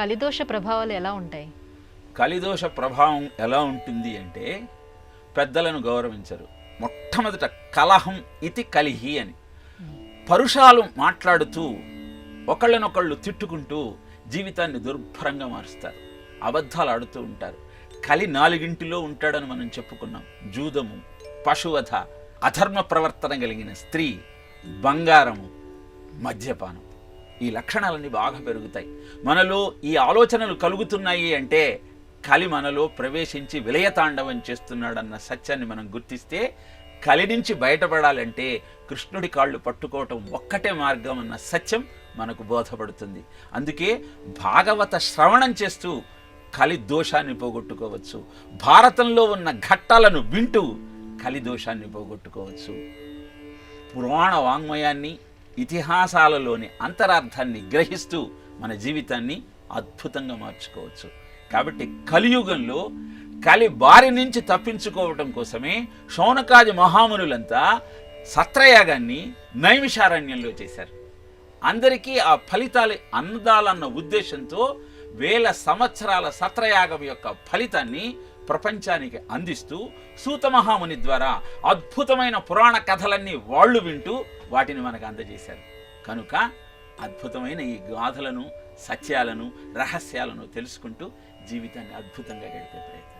కలిదోష ప్రభావాలు ఎలా ఉంటాయి? కలిదోష ప్రభావం ఎలా ఉంటుంది అంటే పెద్దలను గౌరవించరు. మొట్టమొదట కలహం ఇది కలిహి అని. పరుషాలు మాట్లాడుతూ ఒకళ్ళనొకళ్ళు తిట్టుకుంటూ జీవితాన్ని దుర్భరంగా మారుస్తారు. అబద్ధాలు ఆడుతూ ఉంటారు. కలి నాలుగింటిలో ఉంటాడని మనం చెప్పుకున్నాం. జూదము పశువధ అధర్మ ప్రవర్తన కలిగిన స్త్రీ బంగారము మద్యపానం. ఈ లక్షణాలన్నీ బాగా పెరుగుతాయి. మనలో ఈ ఆలోచనలు కలుగుతున్నాయి అంటే కలి మనలో ప్రవేశించి విలయతాండవం చేస్తున్నాడన్న సత్యాన్ని మనం గుర్తిస్తే కలి నుంచి బయటపడాలంటే కృష్ణుడి కాళ్ళు పట్టుకోవటం ఒక్కటే మార్గం అన్న సత్యం మనకు బోధపడుతుంది. అందుకే భాగవత శ్రవణం చేస్తూ కలి దోషాన్ని పోగొట్టుకోవచ్చు. భారతంలో ఉన్న ఘట్టాలను వింటూ కలి దోషాన్ని పోగొట్టుకోవచ్చు. పురాణ వాంగ్మయాన్ని ఇతిహాసాలలోని అంతరార్థాన్ని గ్రహిస్తూ మన జీవితాన్ని అద్భుతంగా మార్చుకోవచ్చు. కాబట్టి కలియుగంలో కలి బారి నుంచి తప్పించుకోవటం కోసమే శౌనకాది మహామునులంతా సత్రయాగాన్ని నైమిషారణ్యంలో చేశారు. అందరికీ ఆ ఫలితాలు అందాలన్న ఉద్దేశంతో వేల సంవత్సరాల సత్రయాగం యొక్క ఫలితాన్ని ప్రపంచానికి అందిస్తూ సూతమహాముని ద్వారా అద్భుతమైన పురాణ కథలన్నీ వాళ్ళు వింటూ వాటిని మనకు అందజేశారు. కనుక అద్భుతమైన ఈ గాథలను సత్యాలను రహస్యాలను తెలుసుకుంటూ జీవితాన్ని అద్భుతంగా గడిపే ప్రయత్నం